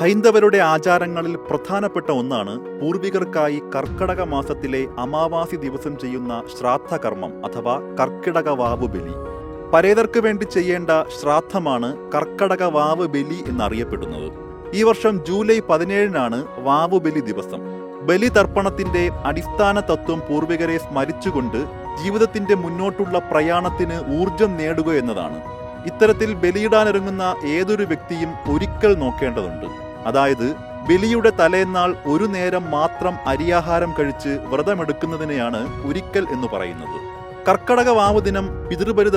ഹൈന്ദവരുടെ ആചാരങ്ങളിൽ പ്രധാനപ്പെട്ട ഒന്നാണ് പൂർവികർക്കായി കർക്കടക മാസത്തിലെ അമാവാസി ദിവസം ചെയ്യുന്ന ശ്രാദ്ധകർമ്മം അഥവാ കർക്കിടക വാവ് ബലി. പരേതർക്ക് വേണ്ടി ചെയ്യേണ്ട ശ്രാദ്ധമാണ് കർക്കടക വാവ് ബലി എന്നറിയപ്പെടുന്നത്. ഈ വർഷം ജൂലൈ പതിനേഴിനാണ് വാവ് ബലി ദിവസം. ബലി തർപ്പണത്തിന്റെ അടിസ്ഥാന തത്വം പൂർവികരെ സ്മരിച്ചുകൊണ്ട് ജീവിതത്തിന്റെ മുന്നോട്ടുള്ള പ്രയാണത്തിന് ഊർജം നേടുക എന്നതാണ്. ഇത്തരത്തിൽ ബലിയിടാനിറങ്ങുന്ന ഏതൊരു വ്യക്തിയും ഒരിക്കൽ നോക്കേണ്ടതുണ്ട്. അതായത് ബലിയുടെ തലേന്നാൾ ഒരു നേരം മാത്രം അരിയാഹാരം കഴിച്ച് വ്രതമെടുക്കുന്നതിനെയാണ് ഒരിക്കൽ എന്ന് പറയുന്നത്. കർക്കടക വാവ് ദിനം പിതൃബലി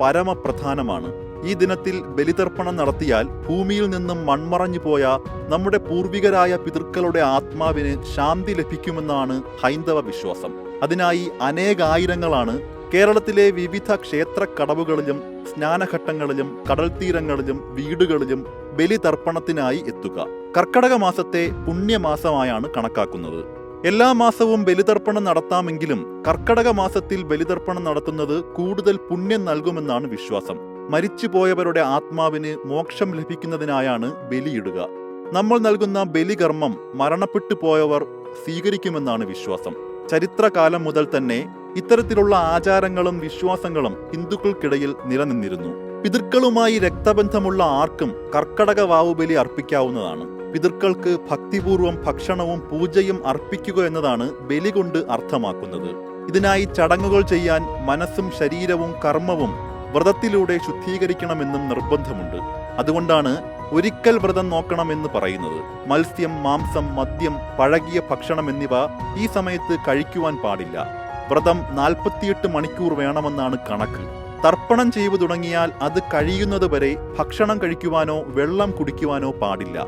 പരമപ്രധാനമാണ്. ഈ ദിനത്തിൽ ബലിതർപ്പണം നടത്തിയാൽ ഭൂമിയിൽ നിന്നും മൺമറഞ്ഞു പോയ നമ്മുടെ പൂർവികരായ പിതൃക്കളുടെ ആത്മാവിന് ശാന്തി ലഭിക്കുമെന്നാണ് ഹൈന്ദവ വിശ്വാസം. അതിനായി അനേകായിരങ്ങളാണ് കേരളത്തിലെ വിവിധ ക്ഷേത്ര കടവുകളിലും സ്നാനഘട്ടങ്ങളിലും കടൽ തീരങ്ങളിലും വീടുകളിലും ബലിതർപ്പണത്തിനായി എത്തുക. കർക്കടക മാസത്തെ പുണ്യമാസമായാണ് കണക്കാക്കുന്നത്. എല്ലാ മാസവും ബലിതർപ്പണം നടത്താമെങ്കിലും കർക്കടക മാസത്തിൽ ബലിതർപ്പണം നടത്തുന്നത് കൂടുതൽ പുണ്യം നൽകുമെന്നാണ് വിശ്വാസം. മരിച്ചുപോയവരുടെ ആത്മാവിന് മോക്ഷം ലഭിക്കുന്നതിനായാണ് ബലിയിടുക. നമ്മൾ നൽകുന്ന ബലികർമ്മം മരണപ്പെട്ടു പോയവർ സ്വീകരിക്കുമെന്നാണ് വിശ്വാസം. ചരിത്രകാലം മുതൽ തന്നെ ഇത്തരത്തിലുള്ള ആചാരങ്ങളും വിശ്വാസങ്ങളും ഹിന്ദുക്കൾക്കിടയിൽ നിലനിന്നിരുന്നു. പിതൃക്കളുമായി രക്തബന്ധമുള്ള ആർക്കും കർക്കടക വാവുബലി അർപ്പിക്കാവുന്നതാണ്. പിതൃക്കൾക്ക് ഭക്തിപൂർവം ഭക്ഷണവും പൂജയും അർപ്പിക്കുക എന്നതാണ് ബലി കൊണ്ട് അർത്ഥമാക്കുന്നത്. ഇതിനായി ചടങ്ങുകൾ ചെയ്യാൻ മനസ്സും ശരീരവും കർമ്മവും വ്രതത്തിലൂടെ ശുദ്ധീകരിക്കണമെന്നും നിർബന്ധമുണ്ട്. അതുകൊണ്ടാണ് ഒരിക്കൽ വ്രതം നോക്കണമെന്ന് പറയുന്നത്. മത്സ്യം മാംസം മദ്യം പഴകിയ ഭക്ഷണം എന്നിവ ഈ സമയത്ത് കഴിക്കുവാൻ പാടില്ല. വ്രതം നാൽപ്പത്തിയെട്ട് മണിക്കൂർ വേണമെന്നാണ് കണക്ക്. തർപ്പണം ചെയ്തു തുടങ്ങിയാൽ അത് കഴിയുന്നത് വരെ ഭക്ഷണം കഴിക്കുവാനോ വെള്ളം കുടിക്കുവാനോ പാടില്ല.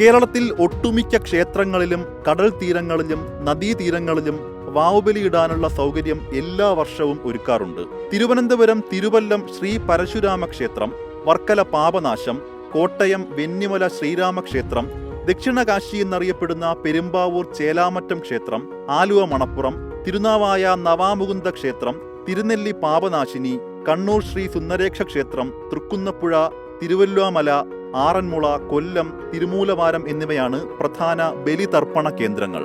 കേരളത്തിൽ ഒട്ടുമിക്ക ക്ഷേത്രങ്ങളിലും കടൽ തീരങ്ങളിലും നദീതീരങ്ങളിലും വാവുബലിയിടാനുള്ള സൗകര്യം എല്ലാ വർഷവും ഒരുക്കാറുണ്ട്. തിരുവനന്തപുരം തിരുവല്ലം ശ്രീ പരശുരാമ ക്ഷേത്രം വർക്കല പാപനാശം കോട്ടയം വെന്നിമല ശ്രീരാമക്ഷേത്രം ദക്ഷിണകാശി എന്നറിയപ്പെടുന്ന പെരുമ്പാവൂർ ചേലാമറ്റം ക്ഷേത്രം ആലുവ മണപ്പുറം തിരുനാവായ നവാമുകുന്ദ ക്ഷേത്രം തിരുനെല്ലി പാപനാശിനി കണ്ണൂർ ശ്രീ സുന്ദരേക്ഷ ക്ഷേത്രം തൃക്കുന്നപ്പുഴ തിരുവല്ലാമല ആറന്മുള കൊല്ലം തിരുമൂലവാരം എന്നിവയാണ് പ്രധാന ബലിതർപ്പണ കേന്ദ്രങ്ങൾ.